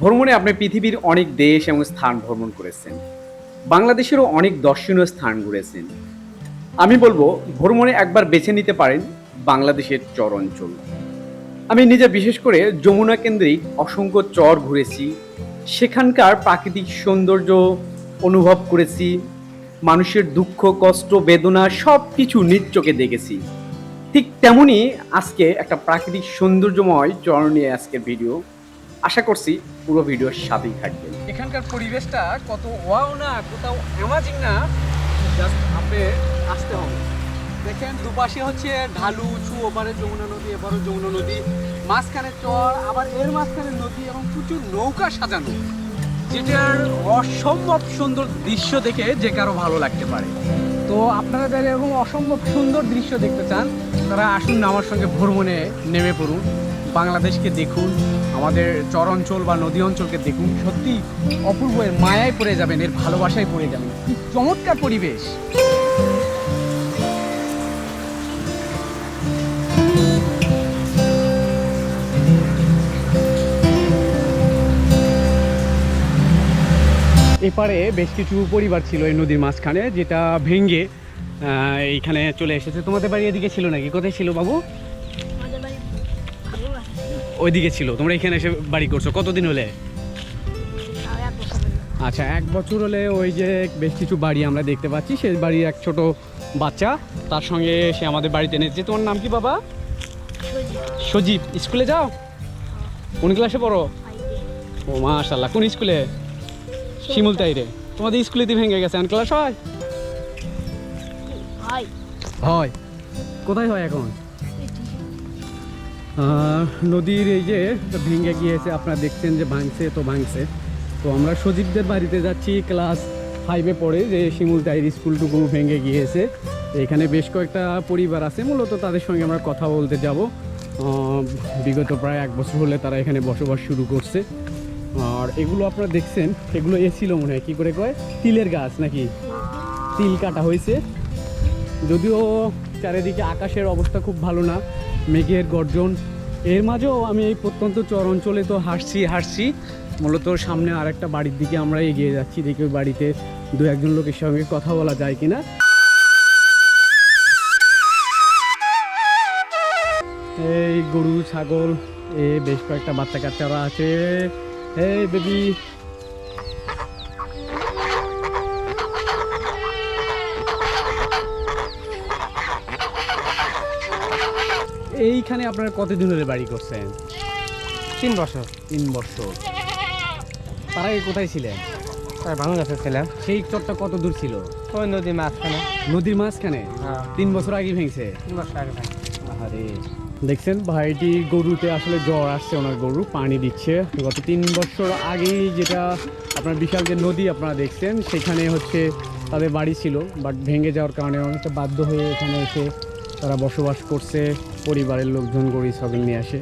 ভ্রমণে আপনি পৃথিবীর অনেক দেশ এবং স্থান ভ্রমণ করেছেন। বাংলাদেশেরও অনেক দর্শনীয় স্থান ঘুরেছেন। আমি বলব, ভ্রমণে একবার বেছে নিতে পারেন বাংলাদেশের চর অঞ্চল। আমি নিজে বিশেষ করে যমুনা কেন্দ্রিক অসংখ্য চর ঘুরেছি, সেখানকার প্রাকৃতিক সৌন্দর্য অনুভব করেছি, মানুষের দুঃখ, কষ্ট, বেদনা সব কিছু নিজ দেখেছি। ঠিক তেমনই আজকে একটা প্রাকৃতিক সৌন্দর্যময় চর নিয়ে আজকের ভিডিও। আশা করছি পুরো ভিডিওর সাথেই থাকবে। এখানকার পরিবেশটা কত ওয়াও না, কোথাও অ্যামাজিং না জাস্ট আপনি আসতে হবে। দেখেন দুপাশে হচ্ছে ঢালু, উঁচু, ওপারে যমুনা নদী এবারও যমুনা নদী, মাঝখানে চর, আবার এর মাঝখানে নদী এবং প্রচুর নৌকা সাজানো। যেটার অসম্ভব সুন্দর দৃশ্য দেখে যে কারও ভালো লাগতে পারে। তো আপনারা যারা এরকম অসম্ভব সুন্দর দৃশ্য দেখতে চান, তারা আসুন আমার সঙ্গে ভ্রমণে নেমে পড়ুন। বাংলাদেশকে দেখুন আমাদের চর অঞ্চল বা নদী অঞ্চলকে দেখুন সত্যি অপূর্ব, এর মায়ায় পড়ে যাবেন, এর ভালোবাসায় পড়ে যাবেন। কি চমৎকার পরিবেশ! এপারে বেশ কিছু পরিবার ছিল এই নদীর মাঝখানে, যেটা ভেঙ্গে এইখানে চলে এসেছে। তোমাদের বাড়ি এদিকে ছিল নাকি? কোথায় ছিল বাবু? ওইদিকে ছিল। তোমরা এখানে এসে বাড়ি করছ। কতদিন হলে। আচ্ছা এক বছর হলে ওই যে বেশ কিছু বাড়ি আমরা দেখতে পাচ্ছি। সেই বাড়ির এক ছোট বাচ্চা তার সঙ্গে সে আমাদের বাড়িতে এনেছে তোমার নাম কি বাবা? সজীব। স্কুলে যাও? কোন ক্লাসে পড়ো? ও মাশাল্লাহ কোন স্কুলে? শিমুল তাইরে। তোমাদের স্কুলে দিয়ে ভেঙে গেছে। ক্লাস হয়। হয়। কোথায় হয় এখন? নদীর এই যে ভেঙে গিয়েছে, আপনারা দেখছেন যে ভাঙছে তো ভাঙছে। তো আমরা সজীবদের বাড়িতে যাচ্ছি, ক্লাস ফাইভে পড়ে যে শিমুল তাইর স্কুলটুকু ভেঙে গিয়েছে। এখানে বেশ কয়েকটা পরিবার আছে, মূলত তাদের সঙ্গে আমরা কথা বলতে যাব। বিগত প্রায় এক বছর হলে তারা এখানে বসবাস শুরু করছে। আর এগুলো আপনারা দেখছেন, এগুলো এ মনে হয়, কী করে কয়? তিলের গাছ নাকি? তিল কাটা হয়েছে। যদিও চারিদিকে আকাশের অবস্থা খুব ভালো না, মেঘের গর্জন এর মাঝেও আমি এই প্রত্যন্ত চর অঞ্চলে তো হাসছি হাসছি মূলত সামনে আর একটা বাড়ির দিকে আমরা এগিয়ে যাচ্ছি, দেখি ওই বাড়িতে দু একজন লোকের সঙ্গে কথা বলা যায় কিনা। এই গরু, ছাগল, এ বেশ কয়েকটা বাচ্চা কাচ্চারা আছে। এই বেবি এইখানে আপনারা কতদিন ধরে বাড়ি করছেন? তিন বছর। তিন বছর। তার আগে কোথায় ছিলেন? তাই ভাঙন ছিলাম। সেই চরটা কত দূর ছিল? ওই নদী মাঝখানে। নদীর মাঝখানে? হ্যাঁ। তিন বছর আগে ভেঙছে? তিন বছর আগে আরে দেখছেন ভাইটি গরুতে আসলে জ্বর আসছে ওনার গরু পানি দিচ্ছে। গত তিন বছর আগেই যেটা আপনার বিশাল যে নদী আপনারা দেখছেন সেখানে হচ্ছে তাদের বাড়ি ছিল বাট ভেঙে যাওয়ার কারণে অনেকটা বাধ্য হয়ে এখানে এসে তারা বসবাস করছে। পরিবারের লোকজন গরিব ছাগল নিয়ে আসে।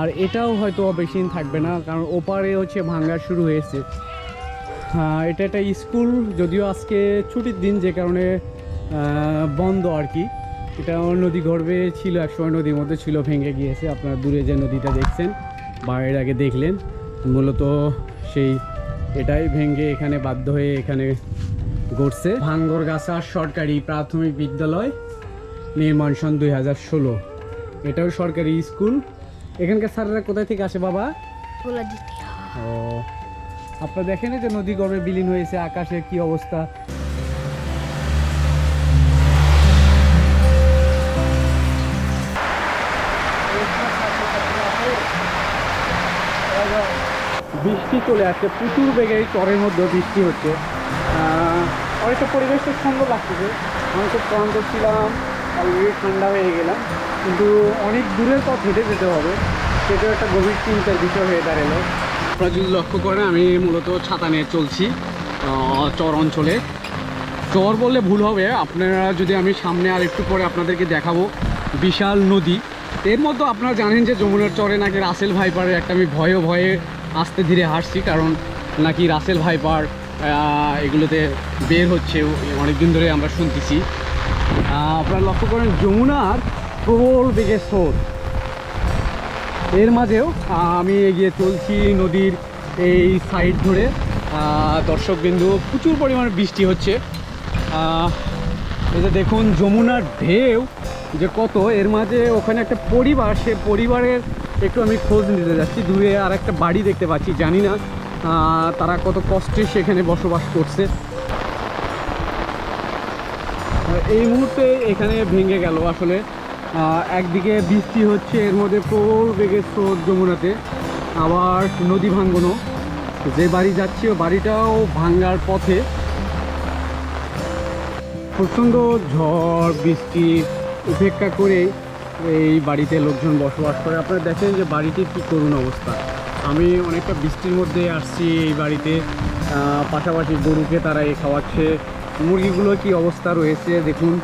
আর এটাও হয়তো বেশি দিন থাকবে না কারণ ওপারে হচ্ছে ভাঙ্গা শুরু হয়েছে। হ্যাঁ, এটা একটা স্কুল যদিও আজকে ছুটির দিন যে কারণে বন্ধ আর কি। এটা নদী গর্ভে ছিল একসময় নদীর মধ্যে ছিল ভেঙে গিয়েছে। আপনারা দূরে যে নদীটা দেখছেন বা এর আগে দেখলেন মূলত সেই এটাই ভেঙে এখানে বাধ্য হয়ে এখানে গড়ছে। ভাঙ্গরগাছা সরকারি প্রাথমিক বিদ্যালয় নির্মাণ সন দুই হাজার ষোলো। এটাও সরকারি স্কুল। এখানকার স্যারেরা কোথায় থেকে আসে বাবা? ও আপনারা দেখেন যে নদী গর্ভে বিলীন হয়েছে আকাশের কি অবস্থা। বৃষ্টি চলে আসছে প্রচুর বেগে চরের মধ্যে বৃষ্টি হচ্ছে। অনেকটা পরিবেশটা সুন্দর লাগতেছে আমি খুব ক্লান্ত ছিলাম অলরেডি ঠান্ডা হয়ে গেলাম। কিন্তু অনেক দূরের পথ হেঁটে যেতে হবে। সেটাও একটা গভীর চিন্তার বিষয় হয়ে দাঁড়াল। আপনারা যদি লক্ষ্য করেন, আমি মূলত ছাতা নিয়ে চলছি চর অঞ্চলে। চর বললে ভুল হবে। আপনারা যদি আমি সামনে আর একটু পরে আপনাদেরকে দেখাবো, বিশাল নদী। এর মধ্যে আপনারা জানেন যে যমুনার চরে নাকি রাসেল ভাইপারের একটা আমি ভয়ে ভয়ে আস্তে ধীরে হাসছি কারণ নাকি রাসেল ভাইপার এগুলোতে বের হচ্ছে অনেক দিন ধরে আমরা শুনতেছি। আপনারা লক্ষ্য করেন, যমুনার প্রবল বেগে স্রোত। এর মাঝেও আমি এগিয়ে চলছি নদীর এই সাইড ধরে। দর্শকবিন্দু, প্রচুর পরিমাণে বৃষ্টি হচ্ছে। যে দেখুন, যমুনার ঢেউ যে কত, এর মাঝে ওখানে একটা পরিবার, সে পরিবারের একটু আমি খোঁজ নিতে যাচ্ছি। দূরে আর একটা বাড়ি দেখতে পাচ্ছি, জানি না তারা কত কষ্টে সেখানে বসবাস করছে। এই মুহূর্তে এখানে ভেঙে গেল আসলে। একদিকে বৃষ্টি হচ্ছে, এর মধ্যে প্রবল বেগের স্রোত যমুনাতে। আবার নদী ভাঙ্গনও। যে বাড়ি যাচ্ছি বাড়িটাও ভাঙ্গার পথে। প্রচণ্ড ঝড়, বৃষ্টি উপেক্ষা করে এই বাড়িতে লোকজন বসবাস করে। আপনারা দেখেন যে বাড়িটির কী করুণ অবস্থা। আমি অনেকটা বৃষ্টির মধ্যে আসছি এই বাড়িতে। পাশাপাশি গরুকে তারা এ খাওয়াচ্ছে। মুরগিগুলো কি অবস্থা রয়েছে, দেখুন।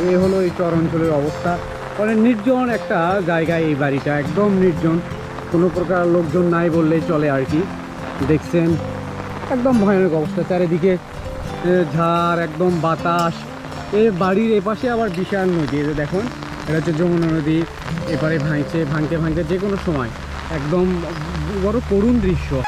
এই হলো এই চর অঞ্চলের অবস্থা। মানে নির্জন একটা জায়গায় এই বাড়িটা, একদম নির্জন। কোনো প্রকার লোকজন নাই বললেই চলে আর কি। দেখছেন, একদম ভয়ানক অবস্থা। চারিদিকে ঝাড়, একদম বাতাস। এই বাড়ির এপাশে আবার বিশাল নদী, এই দেখুন, এটা হচ্ছে যমুনা নদী। এপারে ভাঙছে, ভাঙতে ভাঙতে যে কোনো সময়, একদম বড় করুণ দৃশ্য।